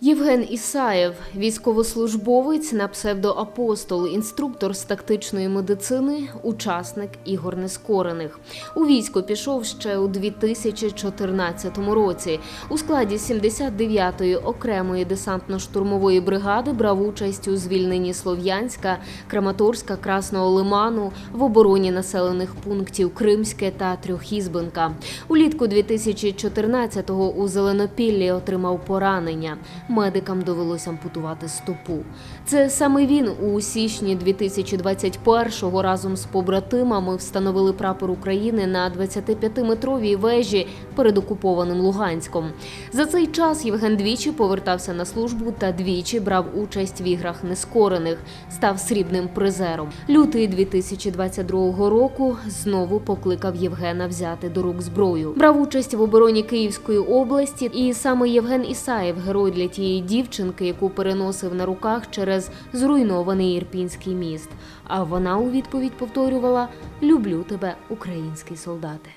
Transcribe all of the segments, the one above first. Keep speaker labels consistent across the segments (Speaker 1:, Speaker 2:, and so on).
Speaker 1: Євген Ісаєв, військовослужбовець на псевдоапостол, інструктор з тактичної медицини, учасник ігор нескорених. У військо пішов ще у 2014 році. У складі 79-ї окремої десантно-штурмової бригади брав участь у звільненні Слов'янська, Краматорська, Красного Лиману, в обороні населених пунктів Кримське та Трьохізбенка. Улітку 2014-го у Зеленопіллі отримав поранення. Медикам довелося ампутувати стопу. Це саме він у січні 2021-го разом з побратимами встановили прапор України на 25-метровій вежі перед окупованим Луганськом. За цей час Євген двічі повертався на службу та двічі брав участь в іграх нескорених, став срібним призером. Лютий 2022 року знову покликав Євгена взяти до рук зброю. Брав участь в обороні Київської області, і саме Євген Ісаєв, герой для тієї дівчинки, яку переносив на руках через зруйнований Ірпінський міст. А вона у відповідь повторювала: Люблю тебе, український солдате.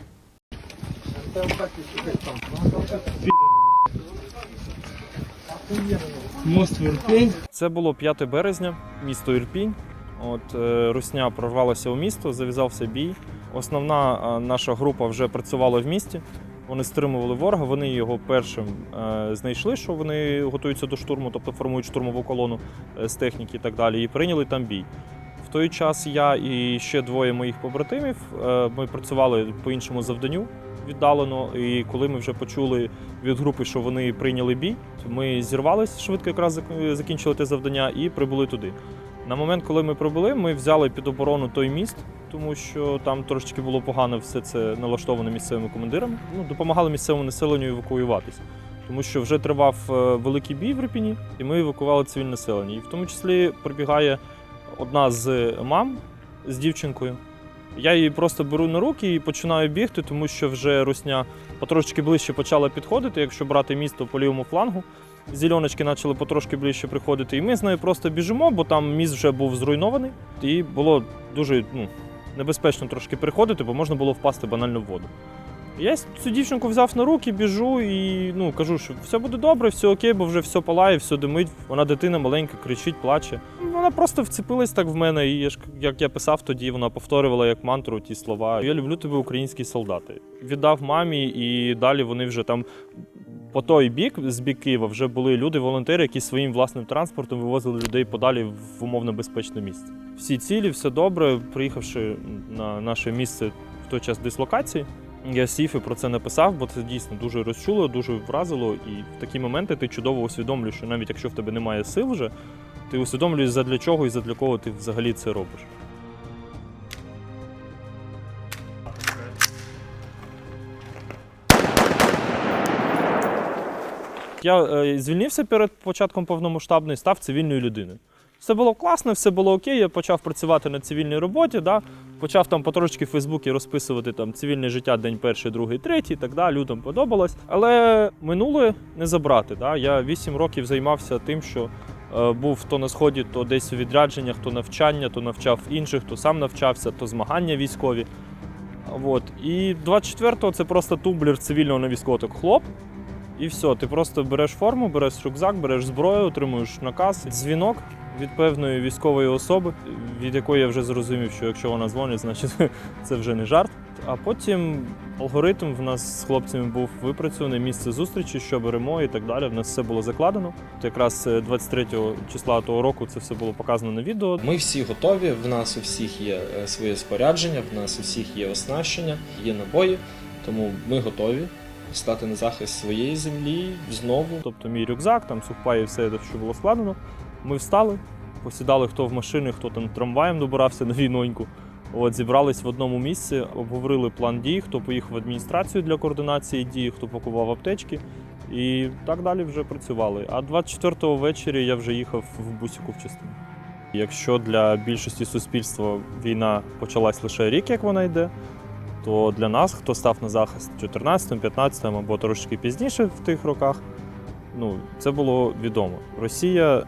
Speaker 2: Мост в Ірпінь.
Speaker 3: Це було 5 березня, місто Ірпінь. От е, Русня прорвалася у місто, зав'язався бій. Основна е, наша група вже працювала в місті. Вони стримували ворога. Вони його першим е, знайшли, що вони готуються до штурму, тобто формують штурмову колону е, з техніки і так далі, і прийняли там бій. В той час я і ще двоє моїх побратимів е, ми працювали по іншому завданню віддалено. І коли ми вже почули від групи, що вони прийняли бій, ми зірвалися швидко, якраз закінчили те завдання і прибули туди. На момент, коли ми прибули, ми взяли під оборону той міст, тому що там трошечки було погано все це налаштовано місцевими командирами. Ну, допомагали місцевому населенню евакуюватися. Тому що вже тривав е, великий бій в Ірпіні, і ми евакували цивільне населення. І в тому числі прибігає одна з мам з дівчинкою. Я її просто беру на руки і починаю бігти, тому що вже русня потрошки ближче почала підходити. Якщо брати місто по лівому флангу, зільоночки почали потрошки ближче приходити. І ми з нею просто біжимо, бо там міст вже був зруйнований, і було дуже ну, небезпечно трошки приходити, бо можна було впасти банально в воду. Я цю дівчинку взяв на руки, біжу і ну, кажу, що все буде добре, все окей, бо вже все палає, все димить. Вона дитина маленька, кричить, плаче. Вона просто вцепилась так в мене, і як я писав тоді, вона повторювала як мантру ті слова. Я люблю тебе, українські солдати. Віддав мамі, і далі вони вже там по той бік, з бік Києва, вже були люди, волонтери, які своїм власним транспортом вивозили людей подалі в умовно безпечне місце. Всі цілі, все добре. Приїхавши на наше місце в той час дислокації, я сів і про це написав, бо це дійсно дуже розчуло, дуже вразило. І в такі моменти ти чудово усвідомлюєш, що навіть якщо в тебе немає сил вже, ти усвідомлюєш, задля чого і задля кого ти взагалі це робиш. Я е, звільнився перед початком повномасштабної, став цивільною людиною. Все було класно, все було окей. Я почав працювати на цивільній роботі. Да? Почав там потрошки в Фейсбуці розписувати там цивільне життя, день перший, другий, третій, так далі. Людям подобалось. Але минуле не забрати. Да? Я вісім років займався тим, що е, був то на сході, то десь у відрядженнях, то навчання, то навчав інших, то сам навчався, то змагання військові. От. І 24-го це просто тумблер цивільного на військового хлоп. І все, ти просто береш форму, береш рюкзак, береш зброю, отримуєш наказ, дзвінок від певної військової особи, від якої я вже зрозумів, що якщо вона дзвонить, значить це вже не жарт. А потім алгоритм в нас з хлопцями був випрацьований, місце зустрічі, що беремо і так далі. В нас все було закладено. От якраз е, 23 числа того року це все було показано на відео.
Speaker 4: Ми всі готові. В нас у всіх є е, своє спорядження, в нас у всіх є оснащення, є набої, тому ми готові стати на захист своєї землі знову.
Speaker 3: Тобто мій рюкзак, там сухпай і все, що було складено. Ми встали, посідали хто в машини, хто там трамваєм добирався на війноньку. От зібрались в одному місці, обговорили план дій, хто поїхав в адміністрацію для координації дій, хто пакував аптечки. І так далі вже працювали. А 24-го ввечері я вже їхав в бусіку в частину. Якщо для більшості суспільства війна почалась лише рік, як вона йде, то для нас, хто став на захист 14, 15 або трошки пізніше в тих роках, ну, це було відомо. Росія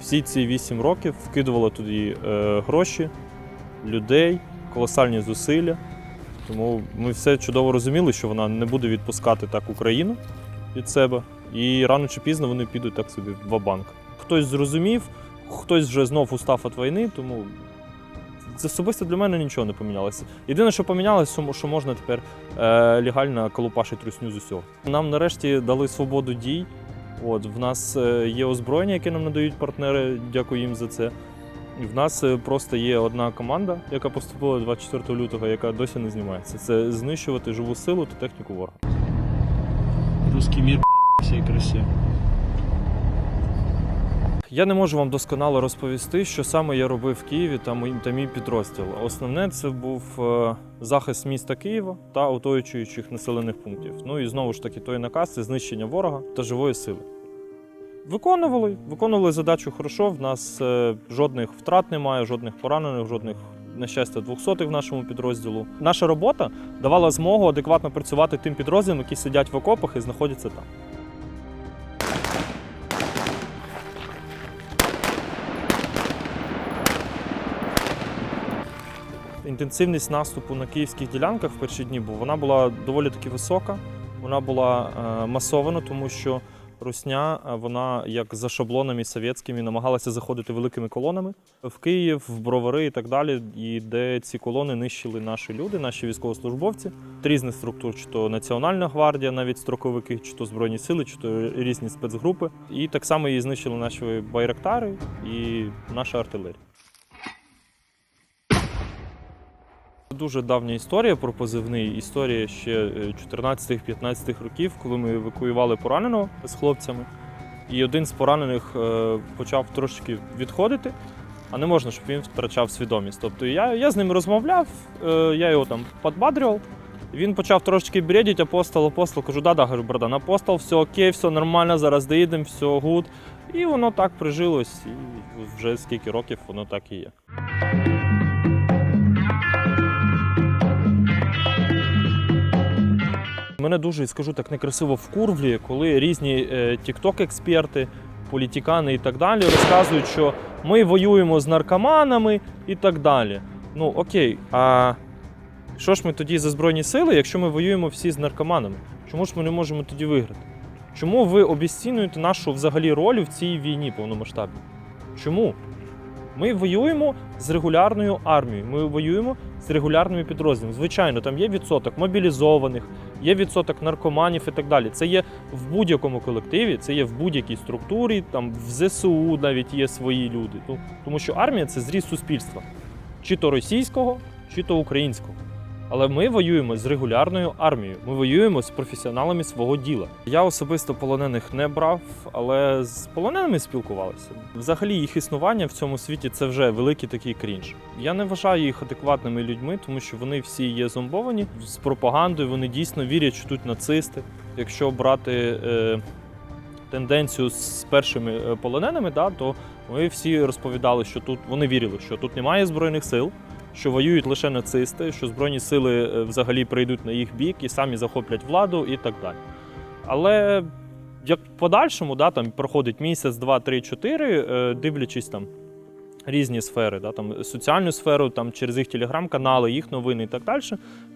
Speaker 3: всі ці 8 років вкидувала туди е, гроші, людей, колосальні зусилля. Тому ми все чудово розуміли, що вона не буде відпускати так Україну від себе. І рано чи пізно вони підуть так собі в банк Хтось зрозумів, хтось вже знов устав від війни, тому це особисто для мене нічого не помінялося. Єдине, що помінялося, що можна тепер е, легально колупашити русню з усього. Нам нарешті дали свободу дій. От, в нас е, є озброєння, яке нам надають партнери, дякую їм за це. В нас е, просто є одна команда, яка поступила 24 лютого, яка досі не знімається. Це знищувати живу силу та техніку ворога.
Speaker 2: Русский мир всей красе.
Speaker 3: Я не можу вам досконало розповісти, що саме я робив в Києві та мій, та мій підрозділ. Основне це був е, захист міста Києва та оточуючих населених пунктів. Ну і знову ж таки, той наказ це знищення ворога та живої сили. Виконували, виконували задачу хорошо. В нас е, жодних втрат немає, жодних поранених, жодних. На щастя, двохсотих в нашому підрозділу. Наша робота давала змогу адекватно працювати тим підрозділам, які сидять в окопах і знаходяться там. Інтенсивність наступу на київських ділянках в перші дні, бо вона була доволі таки висока, вона була е, масована, тому що Русня, е, вона як за шаблонами совєтськими намагалася заходити великими колонами в Київ, в Бровари і так далі, і де ці колони нищили наші люди, наші військовослужбовці різних структур, чи то Національна гвардія, навіть строковики, чи то Збройні сили, чи то різні спецгрупи. І так само її знищили наші байрактари і наша артилерія. Дуже давня історія про позивний. Історія ще е, 14-15 років, коли ми евакуювали пораненого з хлопцями. І один з поранених е, почав трошки відходити, а не можна, щоб він втрачав свідомість. Тобто я, я з ним розмовляв, е, я його там підбадрював. Він почав трошки бредити, апостол, апостол. Кажу, да, да, говорю, братан, апостол, все окей, все нормально, зараз доїдемо, все гуд. І воно так прижилось, і вже скільки років воно так і є. Мене дуже, скажу так, некрасиво вкурвлює, коли різні е, тікток-експерти, політикани і так далі розказують, що ми воюємо з наркоманами і так далі. Ну окей, а що ж ми тоді за Збройні сили, якщо ми воюємо всі з наркоманами? Чому ж ми не можемо тоді виграти? Чому ви обіцінюєте нашу взагалі роль в цій війні повномасштабній? Чому? Ми воюємо з регулярною армією, ми воюємо з регулярними підрозділами. Звичайно, там є відсоток мобілізованих, є відсоток наркоманів і так далі. Це є в будь-якому колективі, це є в будь-якій структурі, там в ЗСУ навіть є свої люди. Ну, тому що армія це зріз суспільства, чи то російського, чи то українського. Але ми воюємо з регулярною армією. Ми воюємо з професіоналами свого діла. Я особисто полонених не брав, але з полоненими спілкувалися. Взагалі їх існування в цьому світі це вже великий такий крінж. Я не вважаю їх адекватними людьми, тому що вони всі є зомбовані з пропагандою. Вони дійсно вірять, що тут нацисти. Якщо брати е, тенденцію з першими е, полоненими, да, то ми всі розповідали, що тут вони вірили, що тут немає збройних сил що воюють лише нацисти, що збройні сили е, взагалі прийдуть на їх бік і самі захоплять владу і так далі. Але як в подальшому, да, там проходить місяць, два, три, чотири, е, дивлячись там різні сфери, да, там соціальну сферу, там через їх телеграм-канали, їх новини і так далі,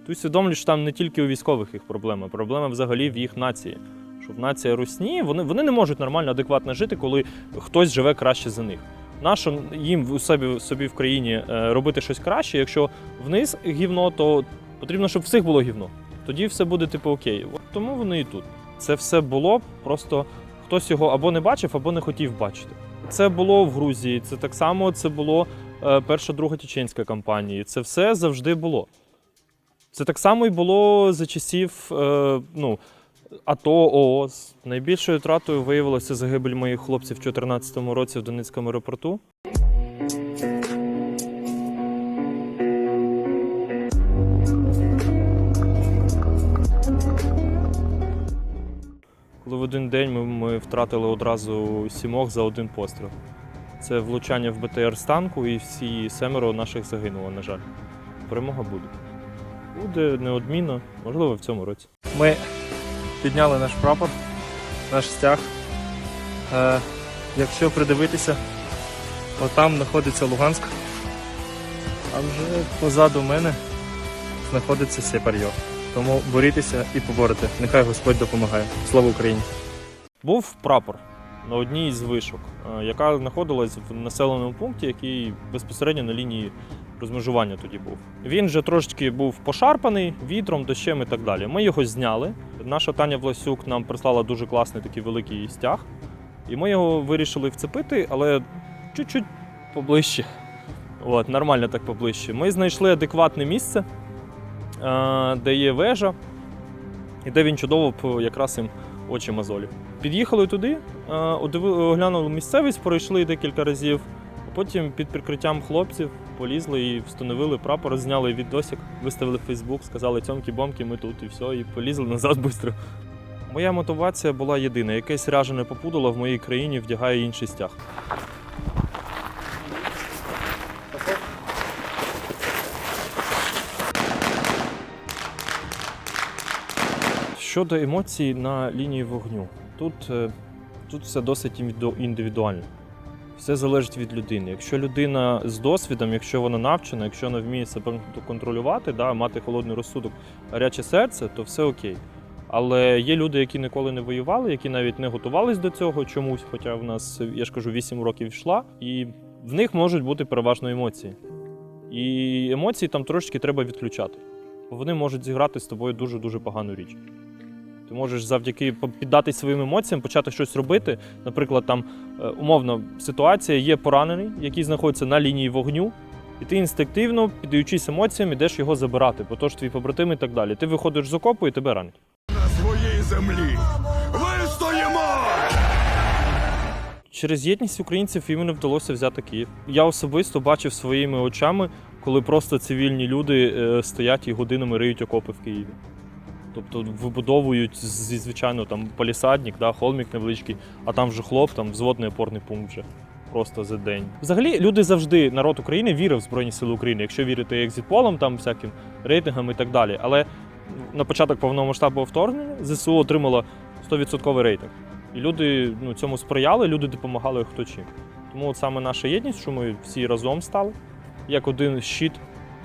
Speaker 3: ти усвідомлюєш, що там не тільки у військових їх проблема, проблема взагалі в їх нації. Що в нація русні, вони, вони не можуть нормально, адекватно жити, коли хтось живе краще за них. Нащо їм у собі, собі в країні е, робити щось краще? Якщо вниз гівно, то потрібно, щоб всіх було гівно. Тоді все буде типу окей. От тому вони і тут. Це все було, просто хтось його або не бачив, або не хотів бачити. Це було в Грузії, це так само це було е, перша друга чеченська кампанія. Це все завжди було. Це так само і було за часів е, ну, АТО ООС. Найбільшою втратою виявилося загибель моїх хлопців у 2014 році в Донецькому аеропорту. Коли в один день ми, ми втратили одразу сімох за один постріл. Це влучання в БТР з танку, і всі семеро наших загинуло, на жаль. Перемога буде. Буде неодмінно, можливо, в цьому році.
Speaker 2: Ми підняли наш прапор, наш стяг. Е, якщо придивитися, отам знаходиться Луганськ, а вже позаду мене знаходиться Сепар'йо. Тому борітеся і поборете. Нехай Господь допомагає. Слава Україні!
Speaker 3: був прапор на одній із вишок, е, яка знаходилась в населеному пункті, який безпосередньо на лінії розмежування тоді був. Він вже трошечки був пошарпаний вітром, дощем і так далі. Ми його зняли. Наша Таня Власюк нам прислала дуже класний такий великий стяг. І ми його вирішили вцепити, але чуть-чуть поближче. От, нормально так поближче. Ми знайшли адекватне місце, е, де є вежа, і де він чудово якраз їм очі мозолів. Під'їхали туди, е, оглянули місцевість, пройшли декілька разів, а потім під прикриттям хлопців полізли і встановили прапор, зняли відосик, виставили Фейсбук, сказали цьомки-бомки, ми тут і все, і полізли назад швидко. Моя мотивація була єдина: якесь ряжене попудало в моїй країні вдягає інший стяг. Щодо емоцій на лінії вогню, тут, е, тут все досить індивідуально. Все залежить від людини. Якщо людина з досвідом, якщо вона навчена, якщо вона вміє себе контролювати, да, мати холодний розсудок, гаряче серце, то все окей. Але є люди, які ніколи не воювали, які навіть не готувались до цього чомусь, хоча в нас, я ж кажу, 8 років йшла, і в них можуть бути переважно емоції. І емоції там трошечки треба відключати. Бо вони можуть зіграти з тобою дуже-дуже погану річ. Ти можеш завдяки піддатись своїм емоціям, почати щось робити. Наприклад, там е, умовно ситуація є поранений, який знаходиться на лінії вогню, і ти інстинктивно, піддаючись емоціям, ідеш його забирати, бо то ж твій побратим і так далі. Ти виходиш з окопу і тебе ранять.
Speaker 5: на своїй землі. Вистоїмо!
Speaker 3: Через єдність українців їм не вдалося взяти Київ. Я особисто бачив своїми очами, коли просто цивільні люди е, стоять і годинами риють окопи в Києві. Тобто вибудовують зі звичайно там палісадник, да, холмік невеличкий, а там вже хлоп, там взводний опорний пункт вже. Просто за день. Взагалі, люди завжди, народ України вірив в Збройні Сили України, якщо вірити екзитполам, там всяким рейтингам і так далі. Але на початок повномасштабного вторгнення ЗСУ отримало 100% рейтинг. І люди ну, цьому сприяли, люди допомагали хто чим. Тому от саме наша єдність, що ми всі разом стали, як один щит,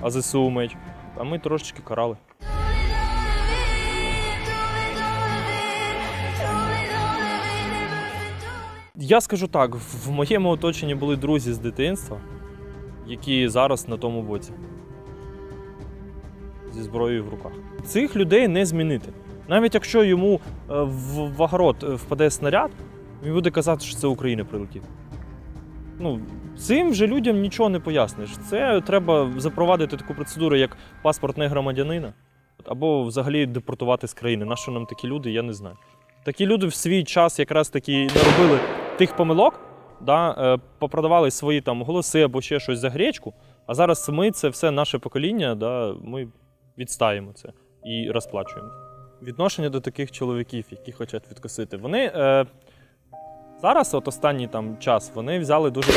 Speaker 3: а ЗСУ меч, а ми трошечки карали. Я скажу так: в моєму оточенні були друзі з дитинства, які зараз на тому боці. Зі зброєю в руках. Цих людей не змінити. Навіть якщо йому е, в огород е, впаде снаряд, він буде казати, що це Україна прилетів. Ну, цим же людям нічого не поясниш. Це треба запровадити таку процедуру, як паспорт не громадянина, або взагалі депортувати з країни. На що нам такі люди, я не знаю. Такі люди в свій час якраз таки наробили тих помилок, да, е, попродавали свої там голоси або ще щось за гречку. А зараз ми, це все наше покоління, да, ми відстаємо це і розплачуємо. Відношення до таких чоловіків, які хочуть відкосити, вони е, зараз, от останній там час, вони взяли дуже,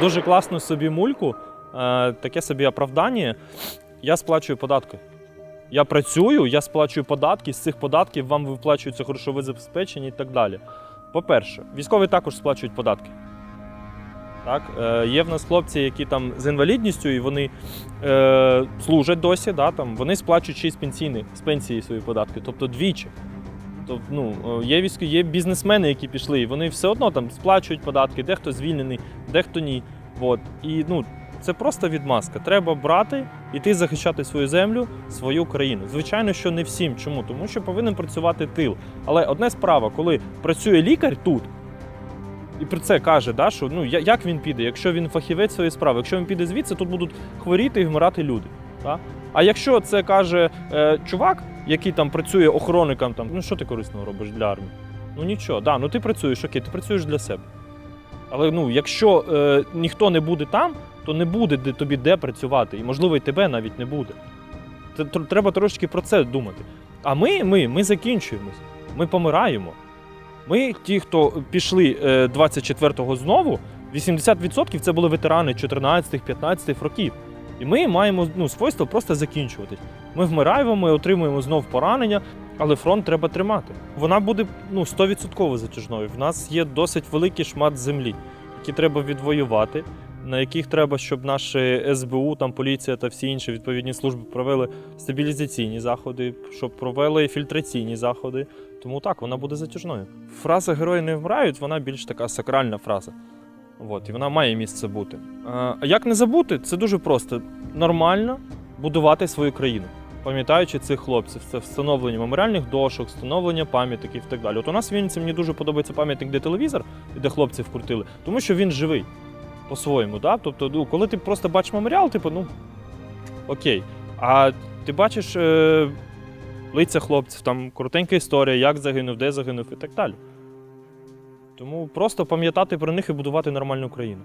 Speaker 3: дуже класну собі мульку, е, таке собі оправдання. Я сплачую податки. Я працюю, я сплачую податки, з цих податків вам виплачується грошове забезпечення і так далі. По-перше, військові також сплачують податки. Так? Е, є в нас хлопці, які там з інвалідністю, і вони е, служать досі, да, там, вони сплачують ще й з пенсійних, з пенсії свої податки, тобто двічі. Тобто, ну, е, є, військо, є бізнесмени, які пішли, і вони все одно там сплачують податки, дехто звільнений, дехто ні. От. І ну, це просто відмазка. Треба брати, іти захищати свою землю, свою країну. Звичайно, що не всім. Чому? Тому що повинен працювати тил. Але одне справа, коли працює лікар тут. І про це каже, да, що ну як він піде, якщо він фахівець своєї справи, якщо він піде звідси, тут будуть хворіти і вмирати люди. Да? А якщо це каже е, чувак, який там працює охоронником, там, ну що ти корисного робиш для армії? Ну нічого, да, ну ти працюєш, окей, ти працюєш для себе. Але ну, якщо е, ніхто не буде там, то не буде де, тобі де працювати. І, можливо, і тебе навіть не буде. Треба трошки про це думати. А ми, ми, ми закінчуємось, ми помираємо. Ми, ті, хто пішли е, 24-го знову, 80% це були ветерани 14-15 років. І ми маємо ну, свойство просто закінчуватись. Ми вмираємо, ми отримуємо знов поранення, але фронт треба тримати. Вона буде ну, 100% затяжною. В нас є досить великий шмат землі, який треба відвоювати, на яких треба, щоб наші СБУ, там поліція та всі інші відповідні служби провели стабілізаційні заходи, щоб провели фільтраційні заходи, Тому так, вона буде затяжною. Фраза герої не вмирають, вона більш така сакральна фраза. От, і вона має місце бути. А як не забути, це дуже просто. Нормально будувати свою країну, пам'ятаючи цих хлопців. Це встановлення меморіальних дошок, встановлення пам'ятників і так далі. От у нас в Вінниці мені дуже подобається пам'ятник, де телевізор, де хлопці вкрутили, тому що він живий по-своєму. Да? Тобто, ну, коли ти просто бачиш меморіал, типу, ну окей. А ти бачиш е, лиця хлопців, там коротенька історія, як загинув, де загинув і так далі. Тому просто пам'ятати про них і будувати нормальну країну.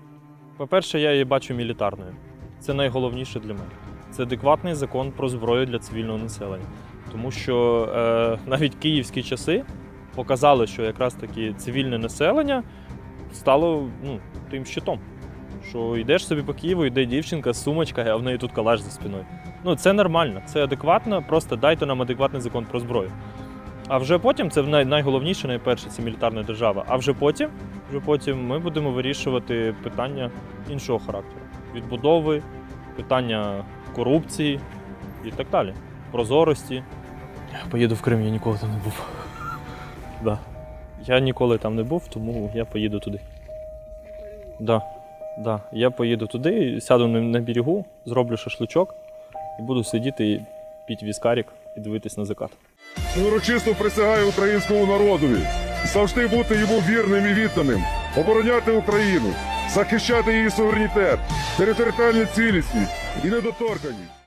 Speaker 3: По-перше, я її бачу мілітарною. Це найголовніше для мене. Це адекватний закон про зброю для цивільного населення. Тому що е, навіть київські часи показали, що якраз таки цивільне населення стало ну, тим щитом. Що йдеш собі по Києву, йде дівчинка з сумочкою, а в неї тут калаш за спиною. Ну, це нормально, це адекватно, просто дайте нам адекватний закон про зброю. А вже потім це най- найголовніше, найперше, це мілітарна держава. А вже потім, вже потім ми будемо вирішувати питання іншого характеру: відбудови, питання корупції і так далі. Прозорості. Я поїду в Крим, я ніколи там не був. Да. Я ніколи там не був, тому я поїду туди. Да. Да. Я поїду туди, сяду на, берегу, зроблю шашличок і буду сидіти і піть віскарік і дивитись на закат.
Speaker 5: Урочисто присягаю українському народові. Завжди бути йому вірним і відданим, обороняти Україну, захищати її суверенітет, територіальну цілісність і недоторканність.